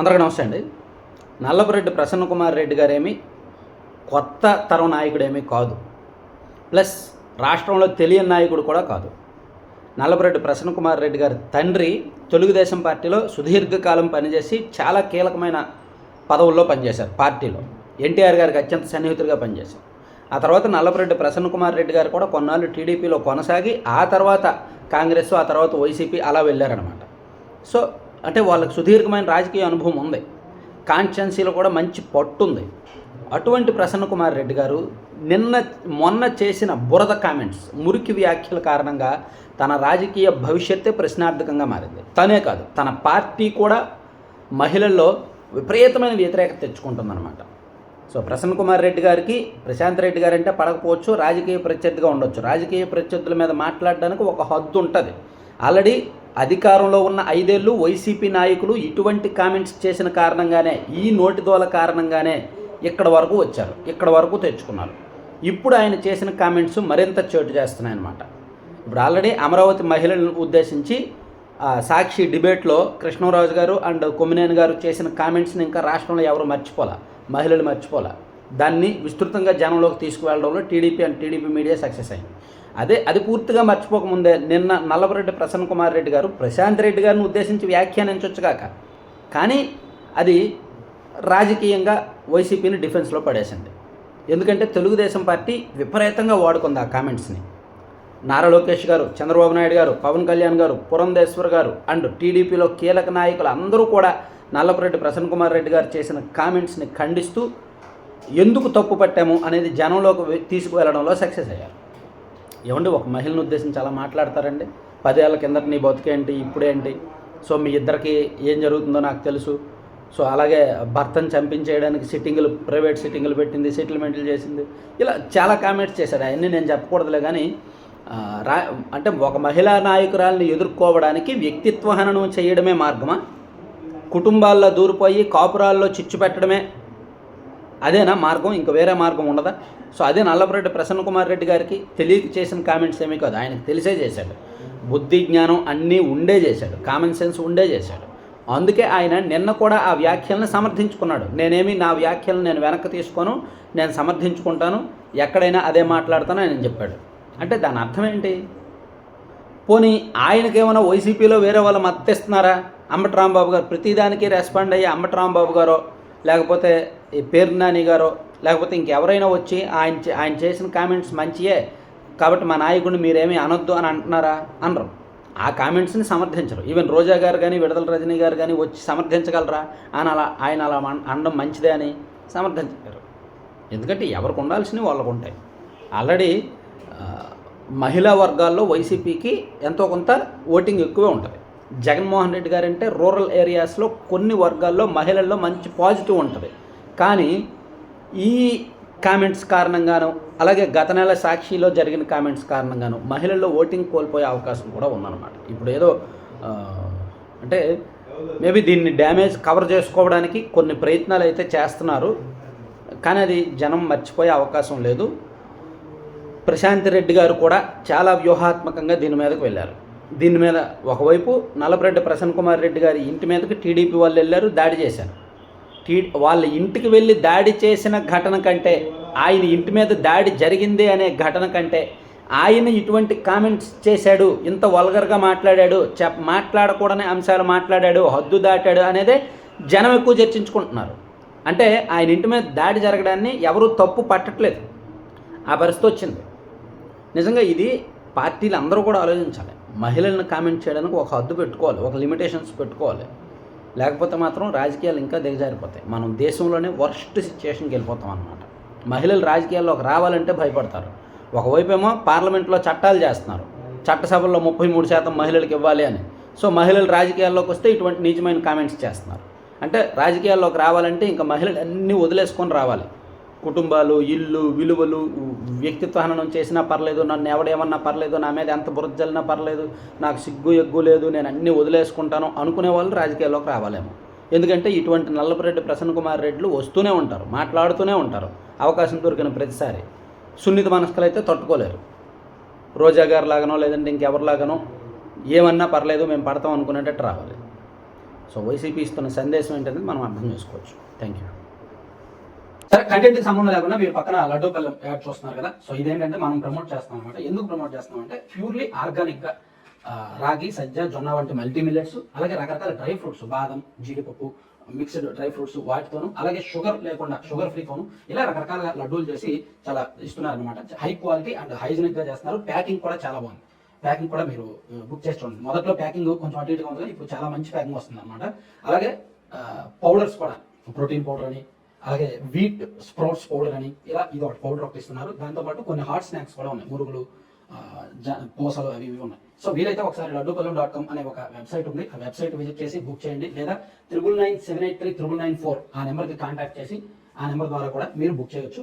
అందరికీ నమస్తే అండి. నల్లపురెడ్డి ప్రసన్న కుమార్ రెడ్డి గారేమి కొత్త తరం నాయకుడేమీ కాదు. ప్లస్ రాష్ట్రంలో తెలియని నాయకుడు కూడా కాదు. నల్లపురెడ్డి ప్రసన్న కుమార్ రెడ్డి గారి తండ్రి తెలుగుదేశం పార్టీలో సుదీర్ఘకాలం పనిచేసి చాలా కీలకమైన పదవుల్లో పనిచేశారు పార్టీలో. ఎన్టీఆర్ గారికి అత్యంత సన్నిహితుడిగా పనిచేశారు. ఆ తర్వాత నల్లపురెడ్డి ప్రసన్న కుమార్ రెడ్డి గారు కూడా కొన్నాళ్ళు టీడీపీలో కొనసాగి ఆ తర్వాత కాంగ్రెస్ ఆ తర్వాత వైసీపీ అలా వెళ్ళారనమాట సో అంటే వాళ్ళకి సుదీర్ఘమైన రాజకీయ అనుభవం ఉంది. కాన్స్టిట్యున్సీలో కూడా మంచి పట్టుంది. అటువంటి ప్రసన్న కుమార్ రెడ్డి గారు నిన్న మొన్న చేసిన బురద కామెంట్స్ మురికి వ్యాఖ్యల కారణంగా తన రాజకీయ భవిష్యత్తే ప్రశ్నార్థకంగా మారింది. తనే కాదు తన పార్టీ కూడా మహిళల్లో విపరీతమైన వ్యతిరేకత తెచ్చుకుంటుందన్నమాట. సో ప్రసన్న కుమార్ రెడ్డి గారికి ప్రశాంత్ రెడ్డి గారంటే పడకపోవచ్చు రాజకీయ ప్రత్యర్థిగా ఉండొచ్చు. రాజకీయ ప్రత్యర్థుల మీద మాట్లాడడానికి ఒక హద్దు ఉంటుంది. ఆల్రెడీ అధికారంలో ఉన్న ఐదేళ్ళు వైసీపీ నాయకులు ఇటువంటి కామెంట్స్ చేసిన కారణంగానే ఈ నోటిదోల కారణంగానే ఇక్కడ వరకు వచ్చారు ఇక్కడ వరకు తెచ్చుకున్నారు. ఇప్పుడు ఆయన చేసిన కామెంట్స్ మరింత చోటు చేస్తున్నాయన్నమాట. ఇప్పుడు ఆల్రెడీ అమరావతి మహిళలను ఉద్దేశించి సాక్షి డిబేట్లో కృష్ణరాజు గారు అండ్ కొమ్మినేని గారు చేసిన కామెంట్స్ని ఇంకా రాష్ట్రంలో ఎవరు మర్చిపోలే మహిళలు మర్చిపోలే. దాన్ని విస్తృతంగా జనంలోకి తీసుకువెళ్ళడంలో TDP and TDP media success అయింది. అదే అది పూర్తిగా మర్చిపోకముందే నిన్న నల్లబరెడ్డి ప్రసన్న కుమార్ రెడ్డి గారు ప్రశాంత్ రెడ్డి గారిని ఉద్దేశించి వ్యాఖ్యానించవచ్చుగాక కానీ అది రాజకీయంగా వైసీపీని డిఫెన్స్లో పడేసింది. ఎందుకంటే తెలుగుదేశం పార్టీ విపరీతంగా వాడుకుంది ఆ కామెంట్స్ని. నారా లోకేష్ గారు చంద్రబాబు నాయుడు గారు పవన్ కళ్యాణ్ గారు పురంధేశ్వర్ గారు అండ్ టీడీపీలో కీలక నాయకులు అందరూ కూడా నల్లపురెడ్డి ప్రసన్న కుమార్ రెడ్డి గారు చేసిన కామెంట్స్ని ఖండిస్తూ ఎందుకు తప్పు పట్టాము అనేది జనంలోకి తీసుకువెళ్ళడంలో సక్సెస్ అయ్యారు. ఏమండి ఒక మహిళను ఉద్దేశించి అలా మాట్లాడతారండి. పదేళ్ళ కిందట నీ బతుకేంటి ఇప్పుడేంటి సో మీ ఇద్దరికి ఏం జరుగుతుందో నాకు తెలుసు. సో అలాగే భర్తను చంపించేయడానికి సిట్టింగులు ప్రైవేట్ సిట్టింగులు పెట్టింది సెటిల్మెంట్లు చేసింది. ఇలా చాలా కామెంట్స్ చేశాడు అవన్నీ నేను చెప్పకూడదులే కానీ రా అంటే ఒక మహిళా నాయకురాల్ని ఎదుర్కోవడానికి వ్యక్తిత్వ హననం చేయడమే మార్గమా? కుటుంబాల్లో దూరిపోయి కాపురాల్లో చిచ్చు పెట్టడమే అదేనా మార్గం? ఇంకా వేరే మార్గం ఉండదా? సో అదే నల్లపురెడ్డి ప్రసన్న కుమార్ రెడ్డి గారికి తెలియక చేసిన కామెంట్స్ ఏమీ కాదు. ఆయనకు తెలిసే చేశాడు. బుద్ధి జ్ఞానం అన్నీ ఉండే చేశాడు. కామన్ సెన్స్ ఉండే చేశాడు. అందుకే ఆయన నిన్న కూడా ఆ వ్యాఖ్యలను సమర్థించుకున్నాడు. నేనేమి నా వ్యాఖ్యలను నేను వెనక్కి తీసుకోను నేను సమర్థించుకుంటాను ఎక్కడైనా అదే మాట్లాడతాను ఆయన చెప్పాడు. అంటే దాని అర్థం ఏంటి? పోనీ ఆయనకేమైనా వైసీపీలో వేరే వాళ్ళు మద్దతిస్తున్నారా? అంబటి రాంబాబు గారు ప్రతిదానికి రెస్పాండ్ అయ్యి అంబటి రాంబాబు గారో లేకపోతే ఈ పేరు నాని గారో లేకపోతే ఇంకెవరైనా వచ్చి ఆయన చే- ఆయన చేసిన కామెంట్స్ మంచియే కాబట్టి మా నాయకుడిని మీరేమీ అనొద్దు అని అంటున్నారా? అనరు. ఆ కామెంట్స్ని సమర్థించరు. ఈవెన్ రోజా గారు కానీ విడుదల రజనీ గారు కానీ వచ్చి సమర్థించగలరా? ఆయన అలా ఆయన అలా అనడం మంచిదే అని సమర్థించగలరు ఎందుకంటే ఎవరికి ఉండాల్సినవి వాళ్ళకు ఉంటాయి. ఆల్రెడీ మహిళా వర్గాల్లో వైసీపీకి ఎంతో కొంత ఓటింగ్ ఎక్కువే ఉంటుంది. జగన్మోహన్ రెడ్డి గారు అంటే రూరల్ ఏరియాస్లో కొన్ని వర్గాల్లో మహిళల్లో మంచి పాజిటివ్ ఉంటుంది. కానీ ఈ కామెంట్స్ కారణంగాను అలాగే గత నెల సాక్షిలో జరిగిన కామెంట్స్ కారణంగాను మహిళల్లో ఓటింగ్ కోల్పోయే అవకాశం కూడా ఉందన్నమాట. ఇప్పుడు ఏదో అంటే మేబీ దీన్ని డ్యామేజ్ కవర్ చేసుకోవడానికి కొన్ని ప్రయత్నాలు అయితే చేస్తున్నారు. కానీ అది జనం మర్చిపోయే అవకాశం లేదు. ప్రశాంత్ రెడ్డి గారు కూడా చాలా వ్యూహాత్మకంగా దీని మీదకు వెళ్ళారు. దీని మీద ఒకవైపు నల్లపరెడ్డి ప్రసన్న కుమార్ రెడ్డి గారి ఇంటి మీదకి టీడీపీ వాళ్ళు వెళ్ళారు దాడి చేశారు. టీ వాళ్ళ ఇంటికి వెళ్ళి దాడి చేసిన ఘటన కంటే ఆయన ఇంటి మీద దాడి జరిగింది అనే ఘటన కంటే ఆయన ఇటువంటి కామెంట్స్ చేశాడు ఇంత వల్గర్గా మాట్లాడాడు చెప్ మాట్లాడకూడని అంశాలు మాట్లాడాడు హద్దు దాటాడు అనేదే జనం ఎక్కువ చర్చించుకుంటున్నారు. అంటే ఆయన ఇంటి మీద దాడి జరగడాన్ని ఎవరూ తప్పు పట్టట్లేదు. ఆ పరిస్థితి వచ్చింది. నిజంగా ఇది పార్టీలు అందరూ కూడా ఆలోచించాలి. మహిళలను కామెంట్ చేయడానికి ఒక హద్దు పెట్టుకోవాలి ఒక లిమిటేషన్స్ పెట్టుకోవాలి. లేకపోతే మాత్రం రాజకీయాలు ఇంకా దిగజారిపోతాయి. మనం దేశంలోనే వర్స్ట్ సిచ్యుయేషన్కి వెళ్ళిపోతాం అనమాట మహిళలు రాజకీయాల్లోకి రావాలంటే భయపడతారు. ఒకవైపేమో పార్లమెంట్లో చట్టాలు చేస్తున్నారు. చట్టసభల్లో ముప్పై మూడు శాతం మహిళలకు ఇవ్వాలి అని. సో మహిళలు రాజకీయాల్లోకి వస్తే ఇటువంటి నిజమైన కామెంట్స్ చేస్తున్నారు. అంటే రాజకీయాల్లోకి రావాలంటే ఇంకా మహిళలు అన్నీ వదిలేసుకొని రావాలి. కుటుంబాలు ఇల్లు విలువలు వ్యక్తిత్వ హననం చేసినా పర్లేదు నన్ను ఎవడేమన్నా పర్లేదు నా మీద ఎంత బురద పర్లేదు నాకు సిగ్గు ఎగ్గు లేదు నేను అన్నీ వదిలేసుకుంటాను అనుకునే వాళ్ళు రాజకీయాల్లోకి రావాలేమో. ఎందుకంటే ఇటువంటి నల్లపురెడ్డి ప్రసన్న కుమార్ రెడ్లు వస్తూనే ఉంటారు మాట్లాడుతూనే ఉంటారు అవకాశం దొరికిన ప్రతిసారి. సున్నిత మనస్కులు అయితే తట్టుకోలేరు. రోజా గారు లాగానో లేదంటే ఇంకెవరిలాగానో ఏమన్నా పర్లేదు మేము పడతాం అనుకునేటట్టు రావాలి. సో వైసీపీ ఇస్తున్న సందేశం ఏంటనేది మనం అర్థం చేసుకోవచ్చు. థ్యాంక్ యూ సరే కంటెంట్ సంబంధం లేకుండా మీరు పక్కన లడ్డూ పల్లెం యాడ్ చూస్తున్నారు కదా. సో ఇదేంటంటే మనం ప్రమోట్ చేస్తాం అనమాట ఎందుకు ప్రమోట్ చేస్తాం అంటే ప్యూర్లీ ఆర్గానిక్గా రాగి సజ్జ జొన్న వంటి మల్టీ మిల్లెట్స్ అలాగే రకరకాల డ్రై ఫ్రూట్స్ బాదం జీడిపప్పు మిక్స్డ్ డ్రై ఫ్రూట్స్ వాటితోను అలాగే షుగర్ లేకుండా షుగర్ ఫ్రీతోను ఇలా రకరకాల లడ్డూలు చేసి చాలా ఇస్తున్నారు అనమాట హై క్వాలిటీ అండ్ హైజీనిక్గా చేస్తున్నారు. ప్యాకింగ్ కూడా చాలా బాగుంది. ప్యాకింగ్ కూడా మీరు బుక్ చేసి చూడండి. మొదట్లో ప్యాకింగ్ కొంచెం అటు ఇటుగా ఉంది ఇప్పుడు చాలా మంచి ప్యాకింగ్ వస్తుంది అనమాట అలాగే పౌడర్స్ కూడా ప్రోటీన్ పౌడర్ అని అలాగే వీట్ స్ప్రౌట్స్ పౌడర్ అని ఇలా ఇది ఒకటి పౌడర్ ఒకటి ఇస్తున్నారు. దాంతోపాటు కొన్ని హాట్ స్నాక్స్ కూడా ఉన్నాయి. మురుగులు జ- పూసలు అవి ఇవి ఉన్నాయి. సో వీలైతే ఒకసారి లడ్డూపల్లం డాట్ కామ్ అనే ఒక వెబ్సైట్ ఉంది. ఆ వెబ్సైట్ విజిట్ చేసి బుక్ చేయండి. లేదా triple nine seven eight three triple nine four ఆ నెంబర్కి కాంటాక్ట్ చేసి ఆ నెంబర్ ద్వారా కూడా మీరు బుక్ చేయొచ్చు.